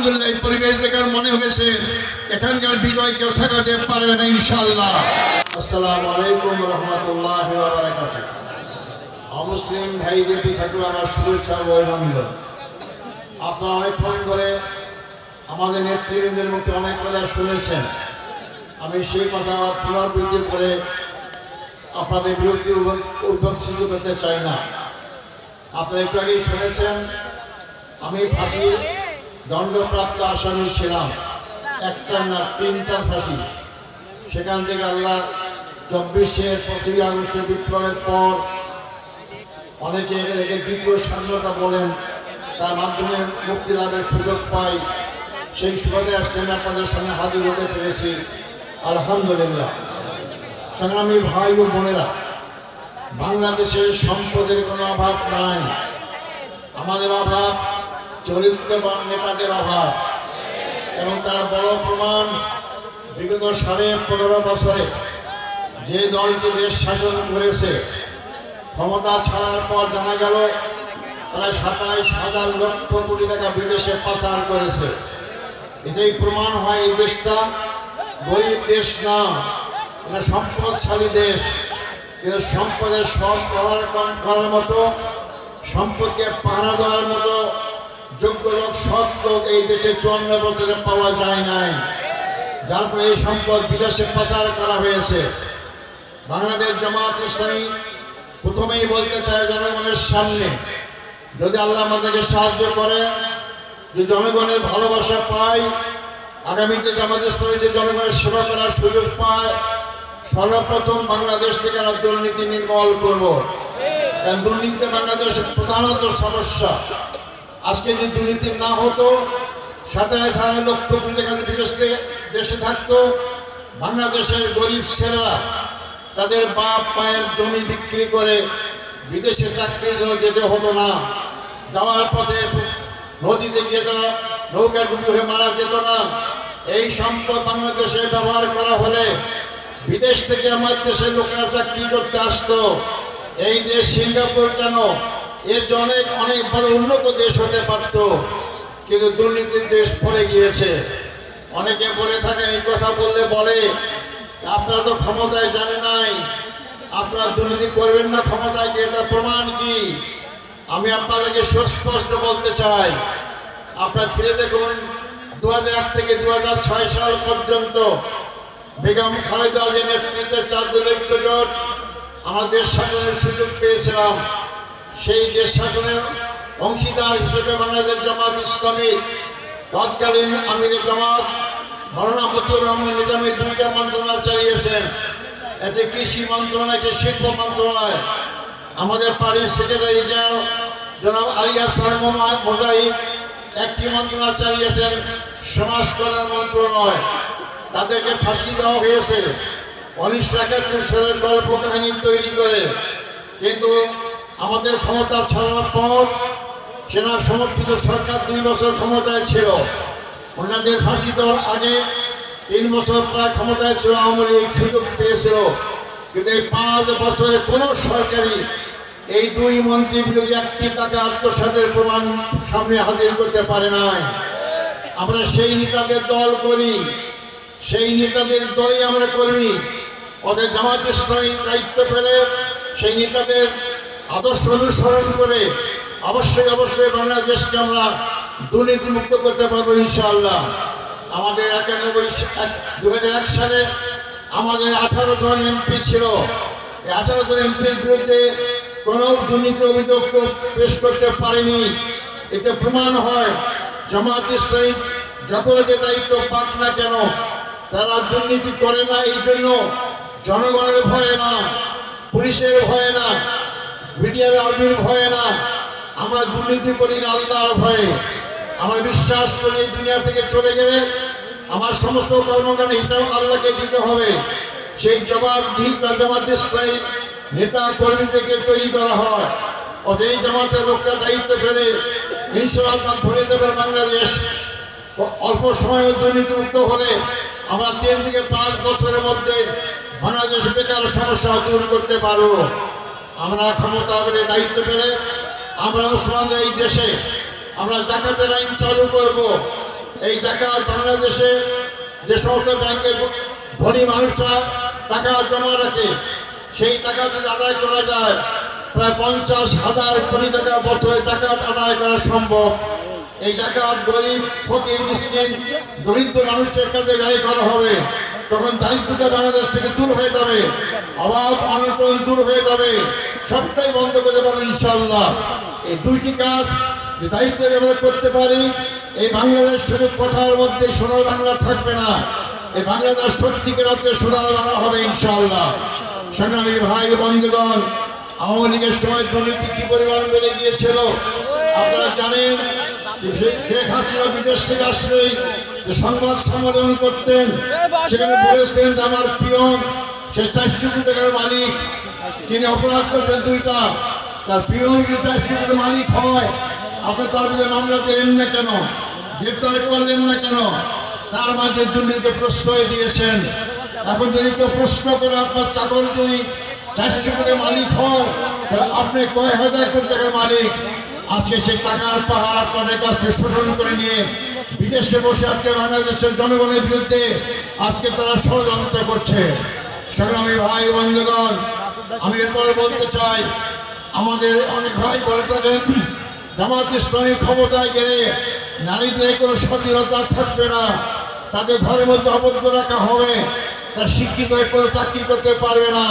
আলহামদুলিল্লাহ, এই পরিবেশ দেখার মনে হয়েছে, এখানকার বিজয় কেউ ঠেকাতে পারবে না, ইনশাআল্লাহ। আসসালামু আলাইকুম রহমতুল্লাহ মুসলিম ভাইদের থাকবে আমার শুভেচ্ছা ও অভিনন্দন। আপনারা অনেকক্ষণ ধরে আমাদের নেতৃবৃন্দের মুখে অনেক কথা শুনেছেন। আমি সেই কথা পুনরাবৃত্তি করে আপনাদের বিরক্তি উদ্ভব করতে চাই না। আপনারা একটু আগেই শুনেছেন, আমি ফাঁসির দণ্ডপ্রাপ্ত আসামি ছিলাম একটা না তিনটার ফাঁসি। সেখান থেকে আল্লাহ চব্বিশের পঁচিশে আগস্টের বিপ্লবের পর অনেকে একে দ্বিতীয় স্বাধীনতা বলেন, তার মাধ্যমে মুক্তি লাভের সুযোগ পাই। সেই সুবাদে আজকে আমি আপনাদের সামনে হাজির হতে পেরেছি। আলহামদুলিল্লাহ। সংগ্রামী ভাই ও বোনেরা, বাংলাদেশে সম্পদের কোনো অভাব নাই। আমাদের অভাব চরিত্রবান নেতাদের অভাব এবং তার বড় প্রমাণ বিগত সাড়ে পনেরো বছরে যে দলটি দেশ শাসন করেছে, ক্ষমতা ছাড়ার পর জানা গেল প্রায় সাতাইশ হাজার লক্ষ কোটি টাকা বিদেশে পাচার করেছে। এটাই প্রমাণ হয় এই দেশটা গরিব দেশ না, এটা সম্পদশালী দেশ। কিন্তু সম্পদের সব ব্যবহার করার মতো, সম্পদকে পাহারা দেওয়ার মতো যোগ্য লোক সৎ লোক এই দেশে চুয়ান্ন বছরে পাওয়া যায় নাই। যার ফলে এই সম্পদ বিদেশে পাচার করা হয়েছে। বাংলাদেশ জামাত ইসলামী প্রথমেই বলতে চাই জনগণের সামনে, যদি আল্লাহ আমাদেরকে সাহায্য করে যে জনগণের ভালোবাসা পায়, আগামীতে জামাত ইসলামী যে জনগণের সেবা করার সুযোগ পায়, সর্বপ্রথম বাংলাদেশ থেকে আমরা দুর্নীতি নির্মূল করব। কারণ দুর্নীতিতে বাংলাদেশের প্রধানত সমস্যা আজকে যদি দুর্নীতি না হতো সাতাশ হাজার লক্ষ কোটি টাকা বিদেশ দেশে থাকতো, বাংলাদেশের গরিব ছেলেরা তাদের বাপ, মায়ের জমি বিক্রি করে বিদেশে জন্য যেতে হতো না। যাওয়ার পথে নদীতে গিয়ে তারা নৌকা ডুবি হয়ে মারা যেত না। এই সম্পদ বাংলাদেশে ব্যবহার করা হলে বিদেশ থেকে আমার দেশের লোকেরা চাকরি করতে আসতো। এই দেশ সিঙ্গাপুর কেন? এর যে অনেক অনেক বড় উন্নত দেশ হতে পারত, কিন্তু দুর্নীতির দেশ পড়ে গিয়েছে। অনেকে বলে থাকেন, এই কথা বললে বলে, আপনারা তো ক্ষমতায় যান নাই, আপনারা দুর্নীতি করবেন না ক্ষমতায় গিয়ে তার প্রমাণ কি? আমি আপনাদেরকে সুস্পষ্ট বলতে চাই, আপনার ফিরে দেখুন দু হাজার আট থেকে দু হাজার ছয় সাল পর্যন্ত বেগম খালেদা নেতৃত্বে চার জোট আমাদের শাসনের সুযোগ পেয়েছিলাম। সেই দেশ শাসনের অংশীদার হিসেবে বাংলাদেশ জামাত ইসলামী তৎকালীন আমির জামাত মৌলানা মতুর রহমান নিজামী দুইটা মন্ত্রণালয় চালিয়েছেন। একটি কৃষি মন্ত্রণালয় একটি শিল্প মন্ত্রণালয়। আমাদের পাড়ির সেক্রেটারি জেনারেল জনাব আলিয়া সারমা মোজাহিদ একটি মন্ত্রণালয় চালিয়েছেন, সমাজ কল্যাণ মন্ত্রণালয়। তাদেরকে ফাঁসি দেওয়া হয়েছে। উনিশশো একাত্তর সালের গল্প কাহিনী তৈরি করে। কিন্তু আমাদের ক্ষমতা ছাড়ার পর সেনা সমর্থিত সরকার দুই বছর ক্ষমতায় ছিল। ওনাদের ফাঁসি দেওয়ার আগে তিন বছর প্রায় ক্ষমতায় ছিল, আওয়ামী লীগ সুযোগ পেয়েছিল। কিন্তু এই পাঁচ বছরে কোনো সরকারি এই দুই মন্ত্রী বিরোধী একটি টাকা আত্মসাতের প্রমাণ সামনে হাজির করতে পারে নাই। আমরা সেই নেতাদের দল করি, সেই নেতাদের দলে আমরা কর্মী ওদের জামাত ইসলামী দায়িত্ব পেলে সেই নেতাদের আদর্শ অনুসরণ করে অবশ্যই অবশ্যই বাংলাদেশকে আমরা দুর্নীতিমুক্ত করতে পারব ইনশাআল্লাহ। আমাদের একানব্বই দু হাজার এক সালে আমাদের আঠারো জন এমপি ছিল। এই আঠারো জন এমপির বিরুদ্ধে কোনো দুর্নীতি অভিযোগ পেশ করতে পারেনি। এতে প্রমাণ হয়, জামাত ইসলামী যখন যে দায়িত্ব পাক না কেন, তারা দুর্নীতি করে না এই জন্য জনগণের ভয়ে না, পুলিশের ভয়ে না মিডিয়ার আর্মির ভয়ে না। আমরা দুর্নীতি করি না আল্লাহর ভয়ে। আমার বিশ্বাস করি এই দুনিয়া থেকে চলে গেলে আমার সমস্ত কর্মকাণ্ড হিসাব আল্লাহকে দিতে হবে। সেই জবাব দিহিতা জামাত ইসলামী নেতা কর্মী থেকে তৈরি করা হয়। অতএব জামাতের লোকটা দায়িত্ব ফেলে। ইনশাআল্লাহ ভরে দেবে বাংলাদেশ। অল্প সময়ে দুর্নীতিমুক্ত হলে আমরা তিন থেকে পাঁচ বছরের মধ্যে বাংলাদেশ বেকার সমস্যা দূর করতে পারব। আমরা ক্ষমতা করে দায়িত্ব পেলে আমরা মুসলমানদের এই দেশে আমরা জাকাতের আইন চালু করব। এই টাকা বাংলাদেশে যে সমস্ত ব্যাংকে ধনী মানুষরা টাকা জমা রাখে, সেই টাকা যদি আদায় করা যায়, প্রায় পঞ্চাশ হাজার কোটি টাকা বছরে টাকা আদায় করা সম্ভব। এই টাকা গরিব, ফকির, মিসকিন, দরিদ্র মানুষের কাছে ব্যয় করা হবে। তখন দারিদ্রতা বাংলাদেশ থেকে দূর হয়ে যাবে। অভাব অনটন দূর হয়ে যাবে। সবটাই বন্ধ করতে পারব ইনশাল্লাহ এই দুইটি কাজ যে দায়িত্ব আমরা করতে পারি, এই বাংলাদেশ শুধু কথার মধ্যে সোনার বাংলা থাকবে না, এই বাংলাদেশ সত্যিকার অর্থে সোনার বাংলা হবে ইনশাল্লাহ সংগ্রামী ভাই বন্ধুগণ, আওয়ামী লীগের সময় দুর্নীতি কি পরিমাণ বেড়ে গিয়েছিল? আপনারা জানেন শেখ হাসিনা বিদেশ থেকে আসলেই সংবাদ সম্মেলন করতেন সেখানে বলেছেন যে আমার প্রিয় সে চারশো কোটি টাকার মালিক তিনি অপরাধ করছেন দুইটা। তার প্রিয় যে চারশো কোটি মালিক হয় আপনি তার বিরুদ্ধে মামলা দিলেন না কেন? গ্রেপ্তার করলেন না কেন? তার মাঝে দুর্নীতিকে প্রশ্রয় দিয়েছেন। এখন যদি কেউ প্রশ্ন করে আপনার চাকর যদি চারশো কোটি মালিক হয় তাহলে আপনি কয় হাজার কোটি টাকার মালিক? আজকে সেই টাকার পাহাড় আপনাদের কাছ শোষণ করে নিয়ে বিদেশে বসে আজকে বাংলাদেশের জনগণের বিরুদ্ধে আজকে তারা ষড়যন্ত্র করছে। সংগ্রামী ভাই বন্ধুগণ, আমি এরপর বলতে চাই, আমাদের অনেক ভাই বলে থাকেন, জামাত ইসলামী ক্ষমতায় গেলে নারীদের কোনো স্বাধীনতা থাকবে না, তাদের ঘরের মধ্যে আবদ্ধ রাখা হবে, তার শিক্ষিত কোনো চাকরি করতে পারবে না।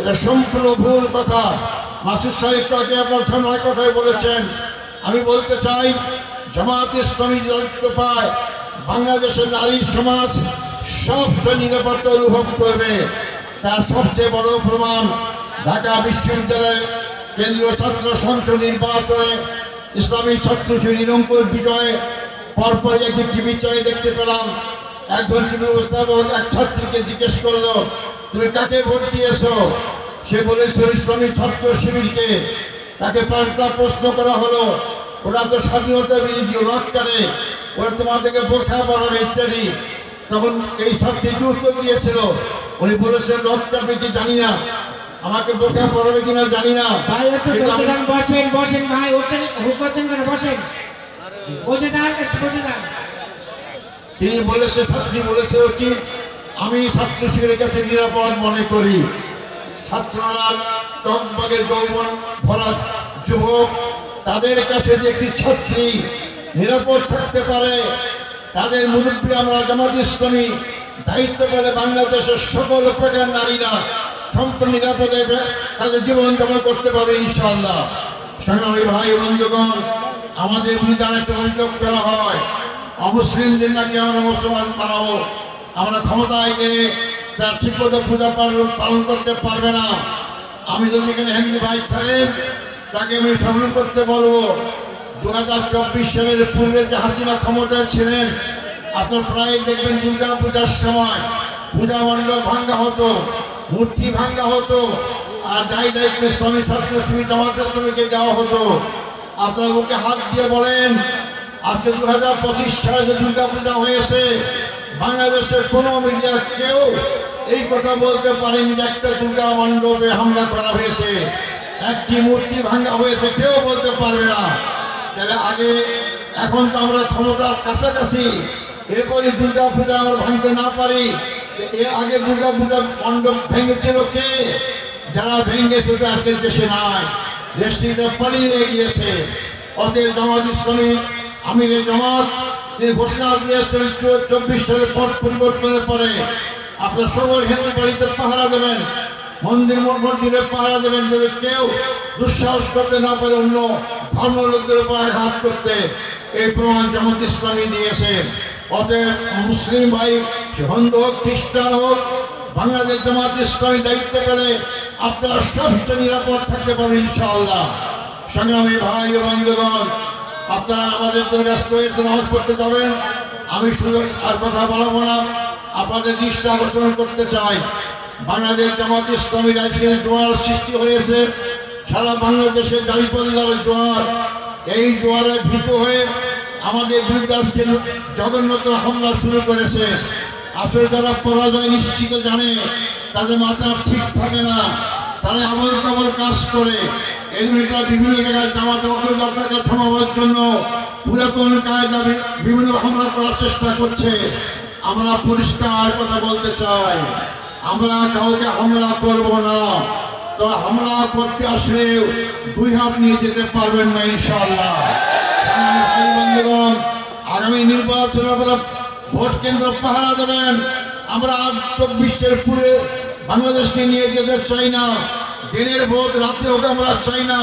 এটা সম্পূর্ণ ভুল কথা। মাসুদ সাহেব তাকে আপনার সামনে কথাই বলেছেন। আমি বলতে চাই জামাত ইসলামী দায়িত্ব পায়, বাংলাদেশের নারী সমাজ সবচেয়ে নিরাপত্তা অনুভব করবে। তার সবচেয়ে বড় প্রমাণ ঢাকা বিশ্ববিদ্যালয়ের কেন্দ্রীয় ছাত্র সংসদ নির্বাচনে ইসলামী ছাত্র শিবির নিরঙ্কুশ বিজয়ে, পরপরই একটি টিভি চ্যানেল দেখতে পেলাম। একজন টিভি উপস্থাপক এক ছাত্রীকে জিজ্ঞেস করল, তুমি কাকে ভোট দিয়েছ? সে বলেছে, ইসলামী ছাত্র শিবিরকে। তাকে পাল্টা প্রশ্ন করা হলো ওরা তো স্বাধীনতা বিরোধী রথ কাটে ওরা তোমাদেরকে বোরখা পড়াবে ইত্যাদি। তখন এই ছাত্রীটি উত্তর দিয়েছিল? উনি বলেছেন রথ কাটবে কি জানি না। আমাকে বোরখা পড়াবে কিনা জানি না। ভাই বসেন বসেন ভাই হুক করছেন কেন? বসেন। বসে একটু বসে তিনি বলেছে ছাত্রী বলেছে কি আমি ছাত্র শিবিরের কাছে নিরাপদ মনে করি। ছাত্ররা টকবাগে যৌবন ভরা যুবক তাদের কাছে যে একটি ছাত্রী নিরাপদ থাকতে পারে, তাদের মুরব্বী আমরা জামাত ইসলামী দায়িত্ব পেলে বাংলাদেশের সকল প্রকার নারীরা সম্পূর্ণ নিরাপদে তাদের জীবন যাপন করতে পারবে ইনশাআল্লাহ। সংগ্রামী ভাই বন্ধুগণ, আমাদের বিরুদ্ধে একটা অভিযোগ করা হয়। অমুসলিমদের নাকি আমরা মুসলমান বানাবো। আমরা ক্ষমতায় গিয়ে তার ঠিক মতো পূজা পালন করতে পারবে না। আমি যদি এখানে হিন্দু ভাই থাকেন তাকে আমি স্মরণ করতে বলব। দু হাজার চব্বিশ সালের পূর্বে যে হাসিনা ক্ষমতায় ছিলেন, আপনার প্রায় দেখবেন দুর্গা পূজার সময় পূজা মণ্ডল ভাঙ্গা হতো, মূর্তি ভাঙ্গা হতো, আর দায়ী দায়িত্ব ইসলামী ছাত্র শ্রমিক জামাত ইসলামীকে দেওয়া হতো। আপনার বুকে হাত দিয়ে বলেন, আজকে দু হাজার পঁচিশ সালে যে দুর্গা পূজা হয়েছে, বাংলাদেশের কোনো মিডিয়া কেউ এই কথা বলতে পারেনি একটা দুর্গা মণ্ডপে হামলা করা হয়েছে। একটি মূর্তি ভাঙা হয়েছে, কেউ বলতে পারবে না। তাহলে আগে এখন তো আমরা ক্ষমতার কাছাকাছি। এরপরই দুর্গা পূজা আমরা ভাঙতে না পারি। এর আগে দুর্গা পূজা মণ্ডপ ভেঙেছিল কে? যারা ভেঙেছে তো আজকের দেশে নাই। দেশটিতে পালিয়ে গিয়েছে। অতএব জামাত ইসলামী, আমিরের জামাত তিনি ঘোষণা দিয়েছেন চব্বিশ সালের পর পরিবর্তনের পরে, আপনার সকল হিন্দু বাড়িতে পাহারা দেবেন। মন্দির মন্দিরে পাহারা দেবেন যাতে কেউ দুঃসাহস করতে না পারে অন্য ধর্ম লোকদের উপর আঘাত করতে, এই প্রমাণ জামাত ইসলামী দিয়েছে। অতএব মুসলিম ভাই, হিন্দু হোক, খ্রিস্টান হোক, বাংলাদেশ জামাত ইসলামী দায়িত্ব পেলে আপনারা সবচেয়ে নিরাপদ থাকতে পারবেন ইনশাআল্লাহ। সংগ্রামী ভাই ও বন্ধুগণ, আপনারা আমাদের জন্য ব্যস্ত হয়েছে নামাজ পড়তে যাবেন। আমি শুধু আর কথা বলাবো না, আপনাদের দৃষ্টি আকর্ষণ করতে চাই। বাংলাদেশ জামাত ইসলামী রাজকীয় জোয়ার সৃষ্টি হয়েছে। সারা বাংলাদেশে দাঁড়িপাল্লার জোয়ার। এই জোয়ারে ভীত হয়ে আমাদের বিরুদ্ধে আজকে জগন্নাথ হামলা শুরু করেছে। আসলে যারা পরাজয় নিশ্চিত জানে, তাদের মাথা ঠিক থাকে না। তারা আমল কামল কাজ করে। এই বিভিন্ন জায়গায় জামাতে অগ্রযাত্রাকে থামাবার জন্য পুরাতন কায়দা বিভিন্ন হামলা করার চেষ্টা করছে। আমরা পরিষ্কার কথা বলতে চাই। আমরা কাউকে হামলা করব না। তো হামলা করতে আসলে দুই হাত নিয়ে যেতে পারবেন না বন্ধুগণ, আগামী নির্বাচনের পরে ভোট কেন্দ্র পাহারা দেবেন। আমরা চব্বিশের পুরে বাংলাদেশকে নিয়ে যেতে চাই না। দিনের ভোট, রাত্রে হোক আমরা চাই না।